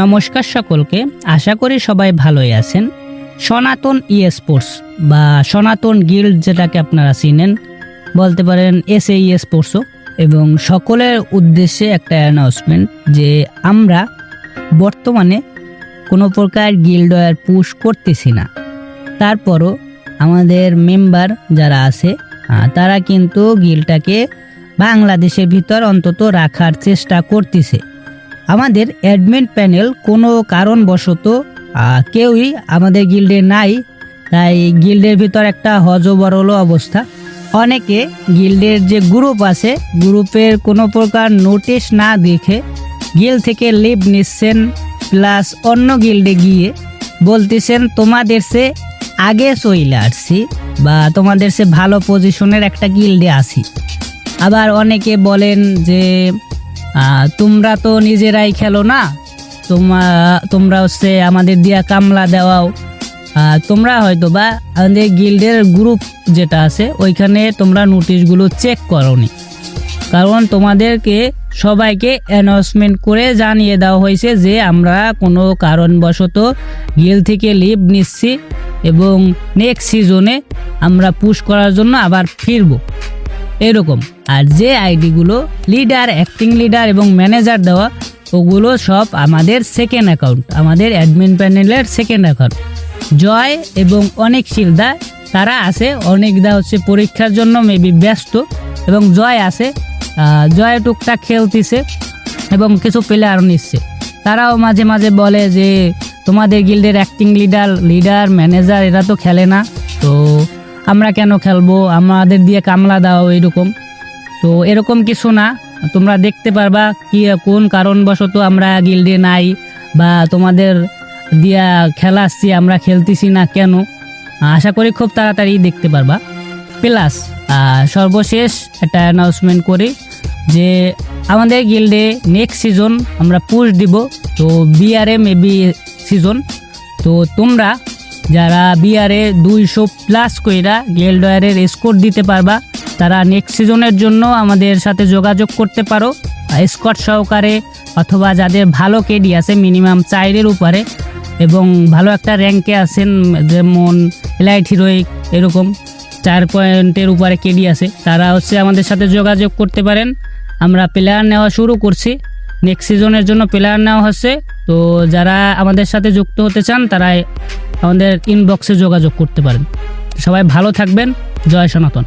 নমস্কার সকলকে, আশা করি সবাই ভালোই আছেন। সনাতন ই স্পোর্টস বা সনাতন গিল্ড যেটাকে আপনারা চিনেন, বলতে পারেন এস এ স্পোর্টসও এবং সকলের উদ্দেশ্যে একটা অ্যানাউন্সমেন্ট যে আমরা বর্তমানে কোনো প্রকার গিল্ড ওয়ার পুশ করতেছি না। তারপরও আমাদের মেম্বার যারা আছে তারা কিন্তু গিলটাকে বাংলাদেশের ভিতর অন্তত রাখার চেষ্টা করতেছে। আমাদের অ্যাডমিন প্যানেল কোনো কারণবশত কেউই আমাদের গিল্ডে নাই, তাই গিল্ডের ভিতর একটা হজবরল অবস্থা। অনেকে গিল্ডের যে গ্রুপ আছে গ্রুপের কোনো প্রকার নোটিশ না দেখে গিল্ড থেকে লিভ নিচ্ছেন প্লাস অন্য গিল্ডে গিয়ে বলতেছেন, তোমাদের সে আগে চইলে আসছি, বা তোমাদের সে ভালো পজিশনের একটা গিল্ডে আছি। আবার অনেকে বলেন যে তোমরা তো নিজেরাই খেলো না। তোমা, তোমরা হচ্ছে আমাদের দিয়া কামলা দেওয়াও। তোমরা হয়তো বা আমাদের গিল্ডের গ্রুপ যেটা আছে, ওইখানে তোমরা নোটিশগুলো চেক করনি। কারণ তোমাদেরকে সবাইকে অ্যানাউন্সমেন্ট করে জানিয়ে দেওয়া হয়েছে যে আমরা কোনো কারণবশত গিল থেকে লিভ নিচ্ছি এবং নেক্সট সিজনে আমরা পুশ করার জন্য আবার ফিরবো। এরকম। আর যে আইডিগুলো লিডার অ্যাক্টিং লিডার এবং ম্যানেজার দেওয়া, ওগুলো সব আমাদের সেকেন্ড অ্যাকাউন্ট আমাদের অ্যাডমিন প্যানেলের সেকেন্ড অ্যাকাউন্ট জয় এবং অনেক শিলদা, তারা আছে, অনেকদা হচ্ছে পরীক্ষার জন্য মেবি ব্যস্ত, এবং জয় আছে জয় টুকটাক খেলতেছে, এবং কিছু প্লেয়ার নিচ্ছে। তারাও মাঝে মাঝে বলে যে, তোমাদের গিল্ডের অ্যাক্টিং লিডার লিডার ম্যানেজার এরা তো খেলে না। আমরা কেন খেলব? আমাদের দিয়ে কামলা দাও এরকম তো এরকম কিছু না। তোমরা দেখতে পারবা কি, কোন কারণবশত আমরা গিল্ডে নাই বা তোমাদের দিয়া খেলা আসছি, আমরা খেলতেছি না কেন? আশা করি খুব তাড়াতাড়ি দেখতে পারবা। প্লাস সর্বশেষ একটা অ্যানাউন্সমেন্ট করি যে আমাদের গিল্ডে নেক্সট সিজন আমরা পুশ দিব। তো বিআরএ মেবি সিজন তো তোমরা যারা বিআরে দুইশো প্লাস কইরা গেলডয়ারের স্কোর দিতে পারবা, তারা নেক্সট সিজনের জন্য আমাদের সাথে যোগাযোগ করতে পারো। স্কট সহকারে অথবা যাদের ভালো কেডি আছে মিনিমাম চাইরের উপরে, এবং ভালো একটা র্যাঙ্কে আছেন, যেমন এলাইট হিরোইক এরকম, চার পয়েন্টের উপরে কেডি আছে, তারা হচ্ছে আমাদের সাথে যোগাযোগ করতে পারেন। আমরা প্লেয়ার নেওয়া শুরু করছি। নেক্সট সিজনের জন্য প্লেয়ার নেওয়া হচ্ছে। তো যারা আমাদের সাথে যুক্ত হতে চান, তারাই আমাদের ইনবক্সে যোগাযোগ করতে পারেন। সবাই ভালো থাকবেন। জয় সনাতন।